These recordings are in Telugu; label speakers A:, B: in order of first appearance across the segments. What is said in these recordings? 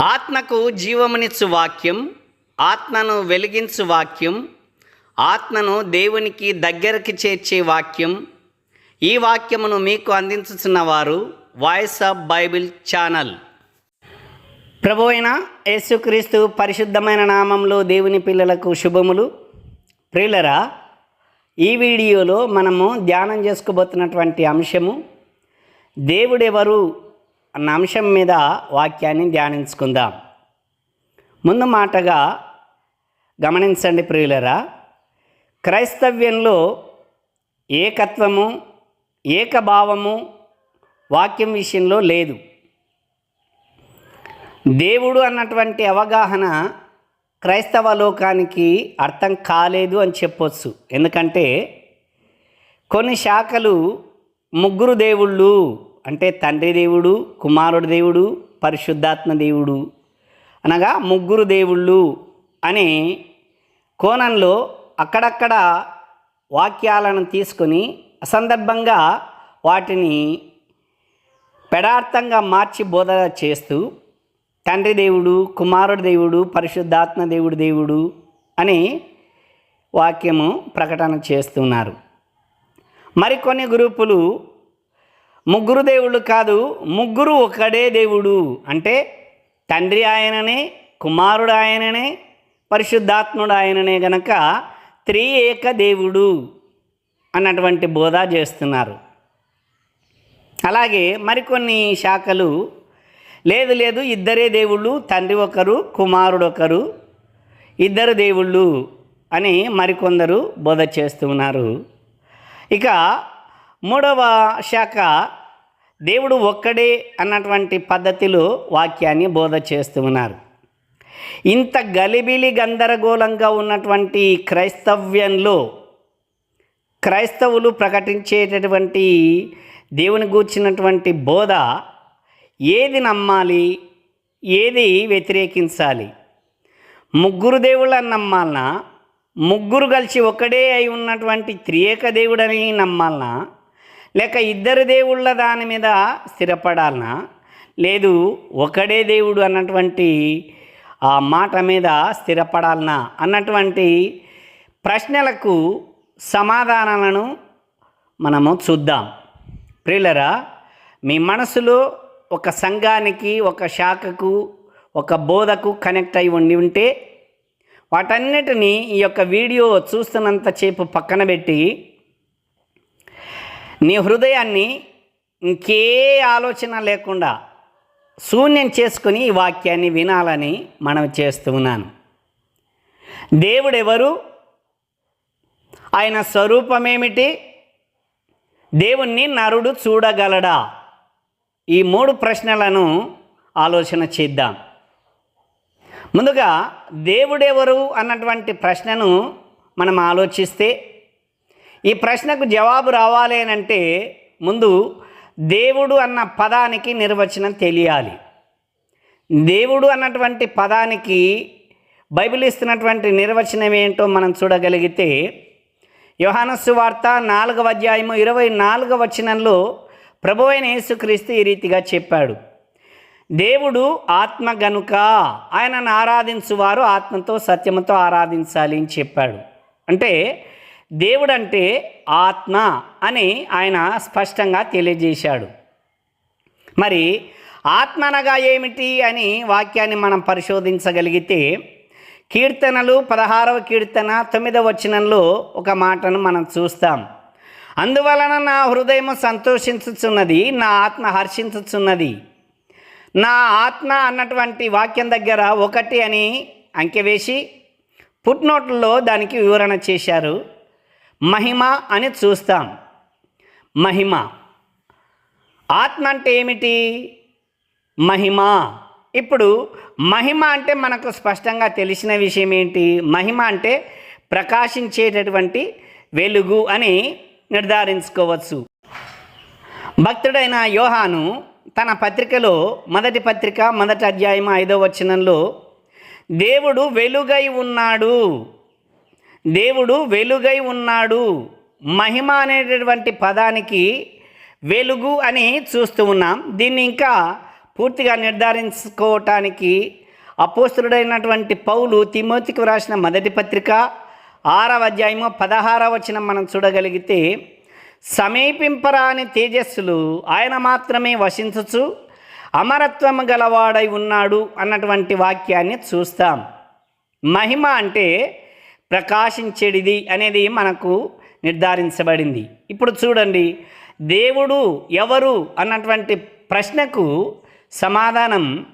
A: ఆత్మకు జీవమునిచ్చు వాక్యం ఆత్మను వెలిగించు వాక్యం ఆత్మను దేవునికి దగ్గరికి చేర్చే వాక్యం. ఈ వాక్యమును మీకు అందించుతున్న వారు వాయిస్ ఆఫ్ బైబిల్ ఛానల్. ప్రభు అయిన యేసుక్రీస్తు పరిశుద్ధమైన నామంలో దేవుని పిల్లలకు శుభములు. ప్రియులరా ఈ వీడియోలో మనము ధ్యానం చేసుకోబోతున్నటువంటి అంశము దేవుడెవరు అన్న అంశం మీద వాక్యాన్ని ధ్యానించుకుందాం. ముందు మాటగా గమనించండి ప్రియులరా క్రైస్తవ్యంలో ఏకత్వము ఏకభావము వాక్యం విషయంలో లేదు. దేవుడు అన్నటువంటి అవగాహన క్రైస్తవ లోకానికి అర్థం కాలేదు అని చెప్పొచ్చు. ఎందుకంటే కొన్ని శాఖలు ముగ్గురు దేవుళ్ళు అంటే తండ్రి దేవుడు కుమారుడు దేవుడు పరిశుద్ధాత్మ దేవుడు. అనగా ముగ్గురు దేవుళ్ళు అనే కోణంలో అక్కడక్కడ వాక్యాలను తీసుకొని అసందర్భంగా వాటిని పెడార్థంగా మార్చి బోధ చేస్తూ తండ్రి దేవుడు కుమారుడు దేవుడు పరిశుద్ధాత్మ దేవుడు దేవుడు అని వాక్యము ప్రకటన చేస్తున్నారు. మరికొన్ని గ్రూపులు ముగ్గురు దేవుళ్ళు కాదు ముగ్గురు ఒకడే దేవుడు. అంటే తండ్రి ఆయననే కుమారుడు ఆయననే పరిశుద్ధాత్ముడు ఆయననే గనక త్రి ఏక దేవుడు అన్నటువంటి బోధ చేస్తున్నారు. అలాగే మరికొన్ని శాఖలు లేదు లేదు ఇద్దరే దేవుళ్ళు తండ్రి ఒకరు కుమారుడు ఒకరు ఇద్దరు దేవుళ్ళు అని మరికొందరు బోధ చేస్తున్నారు. ఇక మూడవ శాఖ దేవుడు ఒక్కడే అన్నటువంటి పద్ధతిలో వాక్యాన్ని బోధ చేస్తూ ఉన్నారు. ఇంత గలిబిలి గందరగోళంగా ఉన్నటువంటి క్రైస్తవ్యంలో క్రైస్తవులు ప్రకటించేటటువంటి దేవుని గూర్చినటువంటి బోధ ఏది నమ్మాలి ఏది వ్యతిరేకించాలి? ముగ్గురు దేవుళ్ళని నమ్మాలనా? ముగ్గురు కలిసి ఒకడే అయి ఉన్నటువంటి త్రియేక దేవుడని నమ్మాలనా? లేక ఇద్దరు దేవుళ్ళ దాని మీద స్థిరపడాలనా? లేదు ఒకడే దేవుడు అన్నటువంటి ఆ మాట మీద స్థిరపడాలనా? అన్నటువంటి ప్రశ్నలకు సమాధానాలను మనము చూద్దాం. ప్రియులరా మీ మనసులో ఒక సంఘానికి ఒక శాఖకు ఒక బోధకు కనెక్ట్ అయి ఉండి ఉంటే వాటన్నిటినీ ఈ యొక్క వీడియో చూస్తున్నంతసేపు పక్కన పెట్టి నీ హృదయాన్ని ఇంకే ఆలోచన లేకుండా శూన్యం చేసుకుని ఈ వాక్యాన్ని వినాలని మనం చేస్తూ ఉన్నాను. దేవుడెవరు? ఆయన స్వరూపమేమిటి? దేవుణ్ణి నరుడు చూడగలడా? ఈ మూడు ప్రశ్నలను ఆలోచన చేద్దాం. ముందుగా దేవుడెవరు? అన్నటువంటి ప్రశ్నను మనం ఆలోచిస్తే ఈ ప్రశ్నకు జవాబు రావాలి అని అంటే ముందు దేవుడు అన్న పదానికి నిర్వచనం తెలియాలి. దేవుడు అన్నటువంటి పదానికి బైబిల్ ఇస్తున్నటువంటి నిర్వచనం ఏంటో మనం చూడగలిగితే యోహానస్సు వార్త నాలుగవ అధ్యాయము ఇరవై నాలుగవ వచనంలో ప్రభు అయిన యేసుక్రీస్తు ఈ రీతిగా చెప్పాడు. దేవుడు ఆత్మ గనుక ఆయనను ఆరాధించువారు ఆత్మతో సత్యముతో ఆరాధించాలి అని చెప్పాడు. అంటే దేవుడంటే ఆత్మ అని ఆయన స్పష్టంగా తెలియజేశాడు. మరి ఆత్మ అనగా ఏమిటి అని వాక్యాన్ని మనం పరిశోధించగలిగితే కీర్తనలు పదహారవ కీర్తన తొమ్మిదవ వచనంలో ఒక మాటను మనం చూస్తాం. అందువలన నా హృదయం సంతోషించుచున్నది నా ఆత్మ హర్షించుచున్నది. నా ఆత్మ అన్నటువంటి వాక్యం దగ్గర ఒకటి అని అంకె వేసి పుట్నోట్లలో దానికి వివరణ చేశారు. మహిమ అని చూస్తాం. మహిమ. ఆత్మ అంటే ఏమిటి? మహిమ. ఇప్పుడు మహిమ అంటే మనకు స్పష్టంగా తెలిసిన విషయం ఏంటి? మహిమ అంటే ప్రకాశించేటటువంటి వెలుగు అని నిర్ధారించుకోవచ్చు. భక్తుడైన యోహాను తన పత్రికలో మొదటి పత్రిక మొదటి అధ్యాయం ఐదో వచనంలో దేవుడు వెలుగై ఉన్నాడు. దేవుడు వెలుగై ఉన్నాడు. మహిమ అనేటటువంటి పదానికి వెలుగు అని చూస్తూ ఉన్నాం. దీన్ని ఇంకా పూర్తిగా నిర్ధారించుకోవటానికి అపోస్తుడైనటువంటి పౌలు తిమోతికి వ్రాసిన మొదటి పత్రిక ఆరవ అధ్యాయము పదహారవ వచనం మనం చూడగలిగితే సమీపింపరాని తేజస్సులు ఆయన మాత్రమే వశించచ్చు అమరత్వము గలవాడై ఉన్నాడు అన్నటువంటి వాక్యాన్ని చూస్తాం. మహిమ అంటే ప్రకాశించేడిది అనేది మనకు నిర్ధారించబడింది. ఇప్పుడు చూడండి దేవుడు ఎవరు అన్నటువంటి ప్రశ్నకు సమాధానం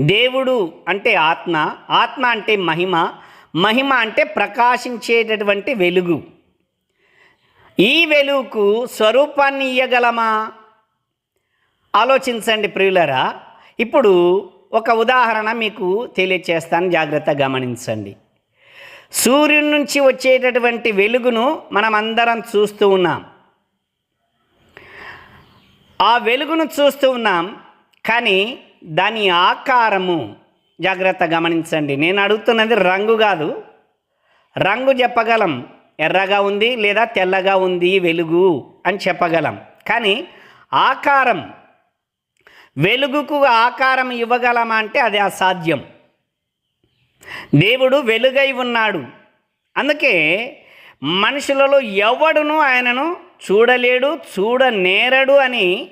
A: దేవుడు అంటే ఆత్మ ఆత్మ అంటే మహిమ మహిమ అంటే ప్రకాశించేటటువంటి వెలుగు. ఈ వెలుగుకు స్వరూపాన్ని ఇయ్యగలమా? ఆలోచించండి ప్రియులరా. ఇప్పుడు ఒక ఉదాహరణ మీకు తెలియచేస్తాను జాగ్రత్త గమనించండి. సూర్యుని నుంచి వచ్చేటటువంటి వెలుగును మనం అందరం చూస్తూ ఉన్నాం. ఆ వెలుగును చూస్తూ ఉన్నాం కానీ దాని ఆకారము జాగ్రత్త గమనించండి. నేను అడుగుతున్నది రంగు కాదు. రంగు చెప్పగలం. ఎర్రగా ఉంది లేదా తెల్లగా ఉంది వెలుగు అని చెప్పగలం. కానీ ఆకారం వెలుగుకు ఆకారం ఇవ్వగలమా అంటే అది అసాధ్యం. దేవుడు వెలుగై ఉన్నాడు. అందుకే మనుషులలో ఎవడును ఆయనను చూడలేడు చూడనేరడు అని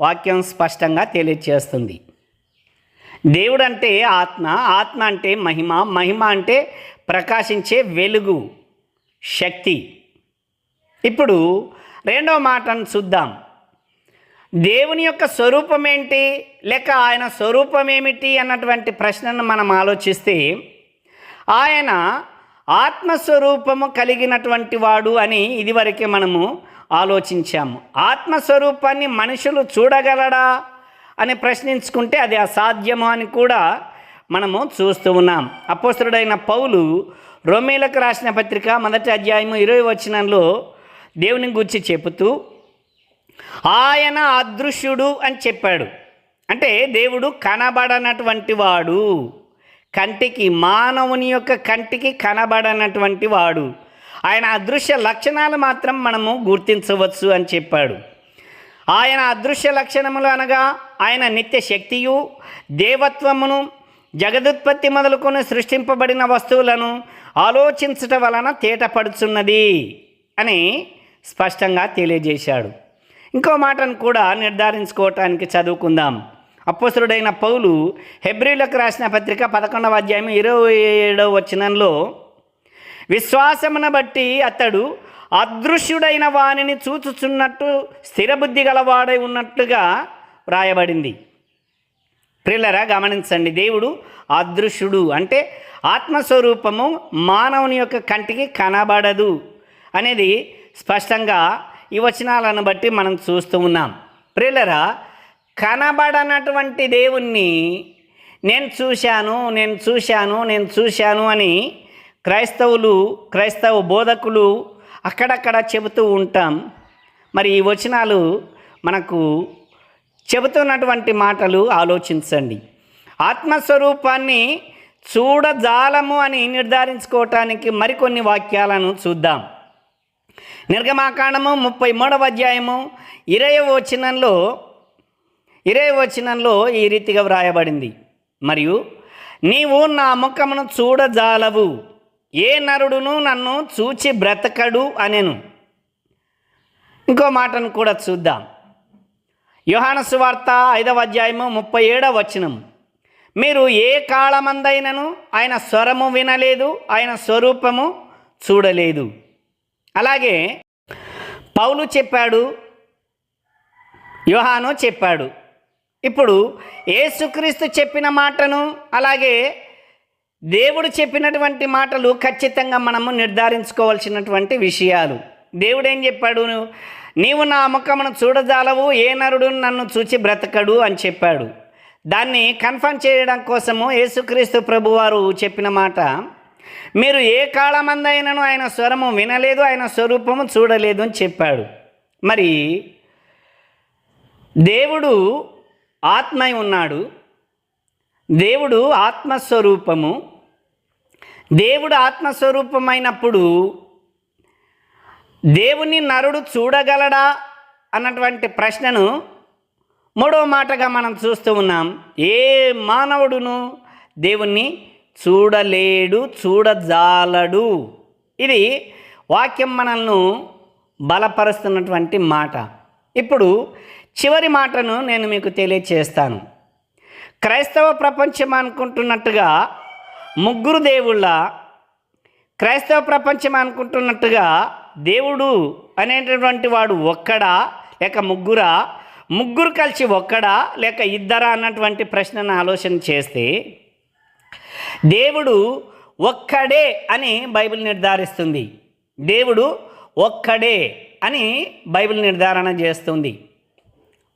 A: వాక్యం స్పష్టంగా తెలియచేస్తుంది. దేవుడు అంటే ఆత్మ ఆత్మ అంటే మహిమ మహిమ అంటే ప్రకాశించే వెలుగు శక్తి. ఇప్పుడు రెండవ మాటను చూద్దాం. దేవుని యొక్క స్వరూపం ఏంటి లేక ఆయన స్వరూపం ఏమిటి అన్నటువంటి ప్రశ్నను మనం ఆలోచిస్తే ఆయన ఆత్మస్వరూపము కలిగినటువంటి వాడు అని ఇదివరకే మనము ఆలోచించాము. ఆత్మస్వరూపాన్ని మనుషులు చూడగలడా అని ప్రశ్నించుకుంటే అది అసాధ్యము అని కూడా మనము చూస్తూ ఉన్నాం. అపోస్తుడైన పౌలు రోమేలకు రాసిన పత్రిక మొదటి అధ్యాయము ఇరవై వచనంలో దేవుని గురించి చెబుతూ ఆయన అదృశ్యుడు అని చెప్పాడు. అంటే దేవుడు కనబడనటువంటి వాడు. కంటికి మానవుని యొక్క కంటికి కనబడనటువంటి వాడు. ఆయన అదృశ్య లక్షణాలు మాత్రం మనము గుర్తించవచ్చు అని చెప్పాడు. ఆయన అదృశ్య లక్షణములు అనగా ఆయన నిత్య శక్తియు దేవత్వమును జగదుత్పత్తి మొదలుకొని సృష్టింపబడిన వస్తువులను ఆలోచించటం వలన తేటపడుచున్నది అని స్పష్టంగా తెలియజేశాడు. ఇంకో మాటను కూడా నిర్ధారించుకోవటానికి చదువుకుందాం. అప్పసురుడైన పౌలు హెబ్రిలకు రాసిన పత్రిక పదకొండవ అధ్యాయం ఇరవై ఏడవ వచనంలో విశ్వాసమును బట్టి అతడు అదృశ్యుడైన వానిని చూచుచున్నట్టు స్థిరబుద్ధి గలవాడై ఉన్నట్టుగా వ్రాయబడింది. ప్రిల్లరా గమనించండి దేవుడు అదృశ్యుడు అంటే ఆత్మస్వరూపము మానవుని యొక్క కంటికి కనబడదు అనేది స్పష్టంగా ఈ వచనాలను బట్టి మనం చూస్తూ ఉన్నాం. ప్రిల్లరా కనబడనటువంటి దేవుణ్ణి నేను చూశాను నేను చూశాను నేను చూశాను అని క్రైస్తవులు క్రైస్తవ బోధకులు అక్కడక్కడ చెబుతూ ఉంటాం. మరి ఈ వచనాలు మనకు చెబుతున్నటువంటి మాటలు ఆలోచించండి. ఆత్మస్వరూపాన్ని చూడజాలము అని నిర్ధారించుకోవటానికి మరికొన్ని వాక్యాలను చూద్దాం. నిర్గమాకాండము ముప్పై మూడవ అధ్యాయము. ఇరవై వచనంలో ఇరవై వచనంలో ఈ రీతిగా వ్రాయబడింది. మరియు నీవు నా ముఖమును చూడజాలవు ఏ నరుడును నన్ను చూచి బ్రతకడు అనెను. ఇంకో మాటను కూడా చూద్దాం. యోహాన సువార్త ఐదవ అధ్యాయము ముప్పై ఏడవ వచనం మీరు ఏ కాలమందైనను ఆయన స్వరము వినలేదు ఆయన స్వరూపము చూడలేదు. అలాగే పౌలు చెప్పాడు యోహాను చెప్పాడు. ఇప్పుడు ఏసుక్రీస్తు చెప్పిన మాటను అలాగే దేవుడు చెప్పినటువంటి మాటలు ఖచ్చితంగా మనము నిర్ధారించుకోవాల్సినటువంటి విషయాలు. దేవుడు ఏం చెప్పాడు? నీవు నా ముఖమును చూడజాలవు ఏ నరుడు నన్ను చూచి బ్రతకడు అని చెప్పాడు. దాన్ని కన్ఫర్మ్ చేయడం కోసము యేసుక్రీస్తు ప్రభువారు చెప్పిన మాట మీరు ఏ కాలమందైనను ఆయన స్వరము వినలేదు ఆయన స్వరూపము చూడలేదు అని చెప్పాడు. మరి దేవుడు ఆత్మై ఉన్నాడు. దేవుడు ఆత్మస్వరూపము. దేవుడు ఆత్మస్వరూపమైనప్పుడు దేవుని నరుడు చూడగలడా అన్నటువంటి ప్రశ్నను మూడో మాటగా మనం చూస్తూ ఉన్నాం. ఏ మానవుడును దేవుణ్ణి చూడలేడు చూడజాలడు. ఇది వాక్యం మనల్ని బలపరుస్తున్నటువంటి మాట. ఇప్పుడు చివరి మాటను నేను మీకు తెలియచేస్తాను. క్రైస్తవ ప్రపంచం అనుకుంటున్నట్టుగా ముగ్గురు దేవుళ్ళ క్రైస్తవ ప్రపంచం అనుకుంటున్నట్టుగా దేవుడు అనేటటువంటి వాడు ఒక్కడా లేక ముగ్గురా? ముగ్గురు కలిసి ఒక్కడా లేక ఇద్దరా? అన్నటువంటి ప్రశ్నను ఆలోచన చేస్తే దేవుడు ఒక్కడే అని బైబిల్ నిర్ధారిస్తుంది. దేవుడు ఒక్కడే అని బైబిల్ నిర్ధారణ చేస్తుంది.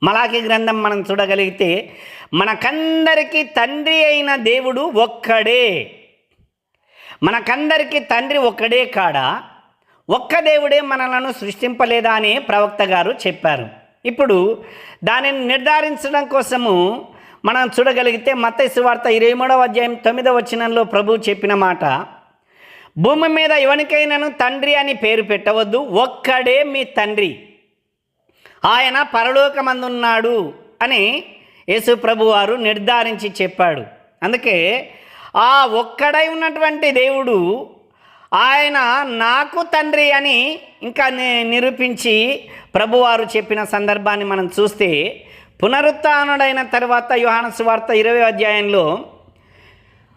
A: మలాఖీ గ్రంథం మనం చూడగలిగితే మనకందరికీ తండ్రి అయిన దేవుడు ఒక్కడే. మనకందరికీ తండ్రి ఒక్కడే కాడా? ఒక్క దేవుడే మనలను సృష్టింపలేదా అని ప్రవక్త గారు చెప్పారు. ఇప్పుడు దానిని నిర్ధారించడం కోసము మనం చూడగలిగితే మత్తయి ఇరవై మూడవ అధ్యాయం తొమ్మిదవ వచనంలో ప్రభు చెప్పిన మాట భూమి మీద ఎవరికైనాను తండ్రి అని పేరు పెట్టవద్దు ఒక్కడే మీ తండ్రి. ఆయన పరలోకమందున్నాడు అని యేసు ప్రభు వారు నిర్ధారించి చెప్పాడు. అందుకే ఆ ఒక్కడై ఉన్నటువంటి దేవుడు ఆయన నాకు తండ్రి అని ఇంకా నిరూపించి ప్రభువారు చెప్పిన సందర్భాన్ని మనం చూస్తే పునరుత్డైన తర్వాత యోహాను సువార్త ఇరవై అధ్యాయంలో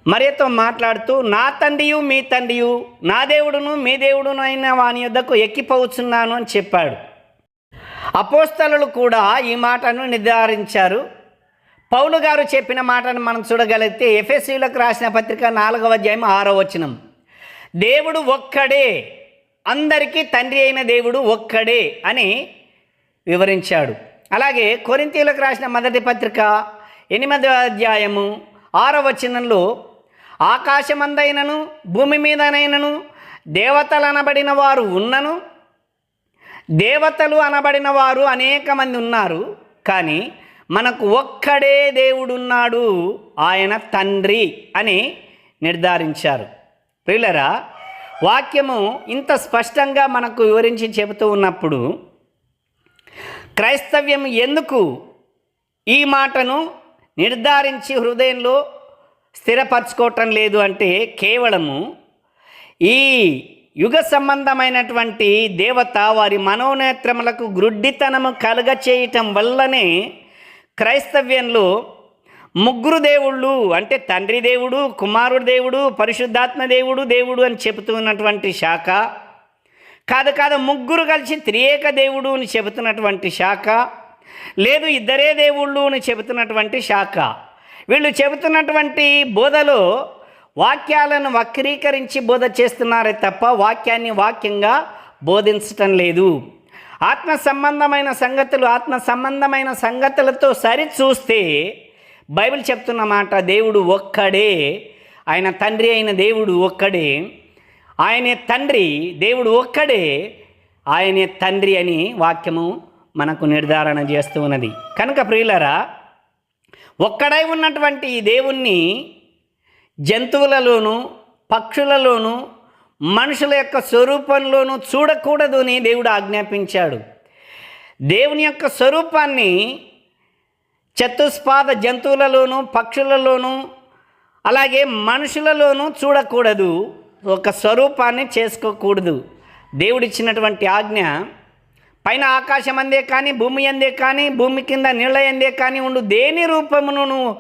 A: మరియతో మాట్లాడుతూ నా తండ్రియు మీ తండ్రియు నా దేవుడును మీ దేవుడును అయిన వాని యొద్దకు ఎక్కిపోవచ్చున్నాను అని చెప్పాడు. అపోస్తలు కూడా ఈ మాటను నిర్ధారించారు. పౌలు గారు చెప్పిన మాటను మనం చూడగలిగితే ఎఫ్ఎస్సీలకు రాసిన పత్రిక నాలుగవ అధ్యాయం ఆరో వచనం. దేవుడు ఒక్కడే అందరికీ తండ్రి అయిన దేవుడు ఒక్కడే అని వివరించాడు. అలాగే కొరింతీలకు రాసిన మొదటి పత్రిక ఎనిమిదవ అధ్యాయము ఆరో వచనంలో ఆకాశమందైనను భూమి మీదనైనను దేవతలు అనబడిన వారు ఉన్నను దేవతలు అనబడిన వారు అనేక మంది ఉన్నారు కానీ మనకు ఒక్కడే దేవుడున్నాడు ఆయన తండ్రి అని నిర్ధారించారు. ప్రియులరా వాక్యము ఇంత స్పష్టంగా మనకు వివరించి చెబుతూ ఉన్నప్పుడు క్రైస్తవ్యం ఎందుకు? ఈ మాటను నిర్ధారించి హృదయంలో స్థిరపరచుకోవటం లేదు అంటే కేవలము ఈ యుగ సంబంధమైనటువంటి దేవత వారి మనోనేత్రములకు గ్రుడ్డితనము కలుగ చేయటం వల్లనే క్రైస్తవ్యంలో ముగ్గురు దేవుళ్ళు అంటే తండ్రి దేవుడు కుమారుడు దేవుడు పరిశుద్ధాత్మ దేవుడు దేవుడు అని చెబుతున్నటువంటి శాఖ కాదు కాదు ముగ్గురు కలిసి త్రియేక దేవుడు అని చెబుతున్నటువంటి శాఖ లేదు ఇద్దరే దేవుళ్ళు అని చెబుతున్నటువంటి శాఖ. వీళ్ళు చెబుతున్నటువంటి బోధలో వాక్యాలను వక్రీకరించి బోధ చేస్తున్నారే తప్ప వాక్యాన్ని వాక్యంగా బోధించటం లేదు. ఆత్మ సంబంధమైన సంగతులు ఆత్మ సంబంధమైన సంగతులతో సరి చూస్తే బైబిల్ చెప్తున్న మాట దేవుడు ఒక్కడే ఆయన తండ్రి అయిన దేవుడు ఒక్కడే. ఆయనే తండ్రి దేవుడు ఒక్కడే ఆయనే తండ్రి అని వాక్యము మనకు నిర్ధారణ చేస్తూ ఉన్నది. కనుక ప్రియులరా ఒక్కడై ఉన్నటువంటి ఈ దేవుణ్ణి జంతువులలోనూ పక్షులలోనూ మనుషుల యొక్క స్వరూపంలోనూ చూడకూడదు అని దేవుడు ఆజ్ఞాపించాడు. దేవుని యొక్క స్వరూపాన్ని చతుస్పాద జంతువులలోనూ పక్షులలోనూ అలాగే మనుషులలోనూ చూడకూడదు. ఒక స్వరూపాన్ని చేసుకోకూడదు. దేవుడిచ్చినటువంటి ఆజ్ఞ పైన ఆకాశం అందే కానీ భూమి అందే కానీ భూమి కింద నీళ్ళ అందే కానీ ఉండు దేని రూపమును నువ్వు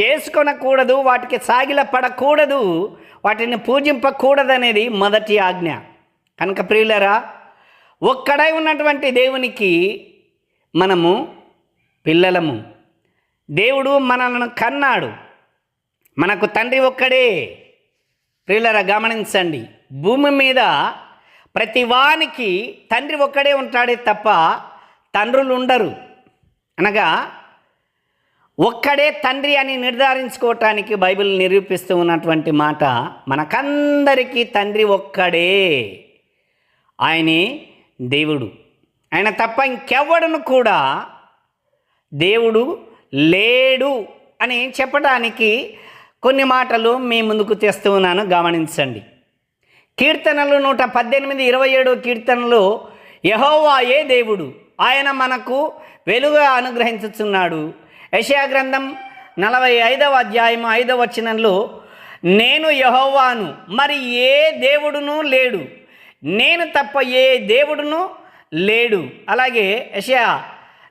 A: చేసుకొనకూడదు వాటికి సాగిల పడకూడదు వాటిని పూజింపకూడదనేది మొదటి ఆజ్ఞ. కనుక ప్రియులరా ఒక్కడై ఉన్నటువంటి దేవునికి మనము పిల్లలము. దేవుడు మనలను కన్నాడు. మనకు తండ్రి ఒక్కడే. ప్రియులరా గమనించండి. భూమి మీద ప్రతి వానికి తండ్రి ఒక్కడే ఉంటాడే తప్ప తండ్రులు ఉండరు అనగా ఒక్కడే తండ్రి అని నిర్ధారించుకోవటానికి బైబిల్ నిరూపిస్తూ ఉన్నటువంటి మాట మనకందరికీ తండ్రి ఒక్కడే. ఆయనే దేవుడు. ఆయన తప్ప ఇంకెవ్వడను కూడా దేవుడు లేడు అని చెప్పడానికి కొన్ని మాటలు మీ ముందుకు తెస్తూ ఉన్నాను గమనించండి. కీర్తనలు నూట పద్దెనిమిది ఇరవై ఏడు కీర్తనలు యహోవాయే దేవుడు? ఆయన మనకు వెలుగు అనుగ్రహించుచున్నాడు. యశయా గ్రంథం నలభై ఐదవ అధ్యాయం ఐదవ వచనంలో నేను యహోవాను మరి ఏ దేవుడును లేడు. నేను తప్ప ఏ దేవుడును లేడు. అలాగే యషయా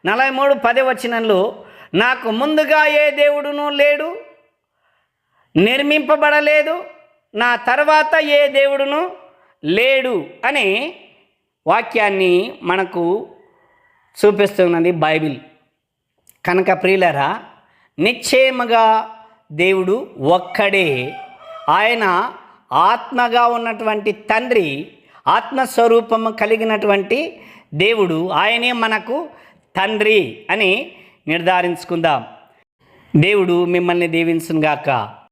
A: నలభై మూడు పది వచనంలో నాకు ముందుగా ఏ దేవుడును లేడు నిర్మింపబడలేదు. నా తర్వాత ఏ దేవుడును లేడు అనే వాక్యాన్ని మనకు చూపిస్తున్నది బైబిల్. కనుక ప్రియులరా నిశ్చయముగా దేవుడు ఒక్కడే. ఆయన ఆత్మగా ఉన్నటువంటి తండ్రి ఆత్మస్వరూపము కలిగినటువంటి దేవుడు ఆయనే మనకు తండ్రి అని నిర్ధారించుకుందాం. దేవుడు మిమ్మల్ని దీవించుగాక